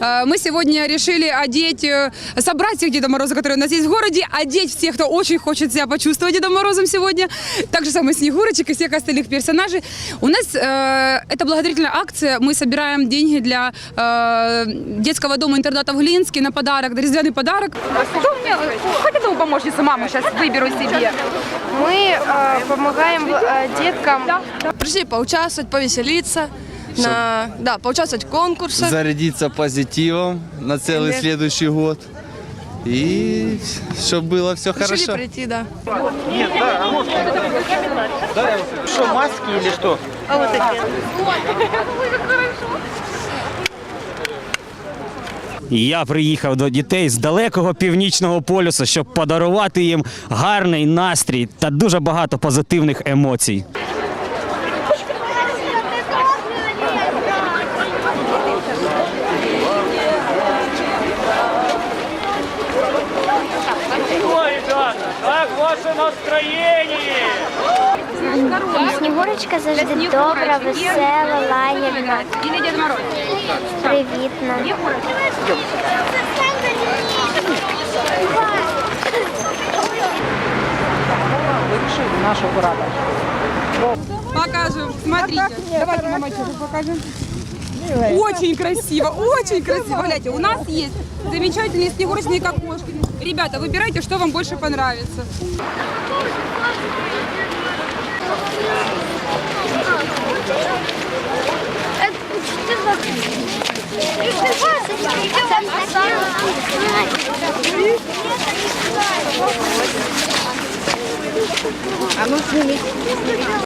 Э, Мы сегодня решили одеть, э, собрать всех Деда Мороза, которые у нас есть в городе, одеть всех, кто очень хочет себя почувствовать Дедом Морозом сегодня. Так же самое Снегурочек и всех остальных персонажей. У нас э, это благотворительная акция. Мы собираем деньги для э, детского дома-интерната в Глинске на подарок, на різдвяный подарок. Что мне, хоть одну помощницу маму сейчас выберу себе. Мы э, помогаем э, деткам. Пришли поучаствовать, повеселиться, на, да, поучаствовать в конкурсах. зарядиться позитивом на целый Энергия. следующий год. И чтобы было все Решили хорошо. прийти, да. Что, маски или что? Я приїхав до дітей з далекого північного полюсу, щоб подарувати їм гарний настрій та дуже багато позитивних емоцій. Снігурочка завжди добра, весела, лагідна, Или Дед Мороз. привітна. Покажем. Смотрите. Давайте тоже покажем. Очень красиво, очень красиво. Гляньте, у нас есть замечательные снегурочные кокошки. Ребята, выбирайте, что вам больше понравится.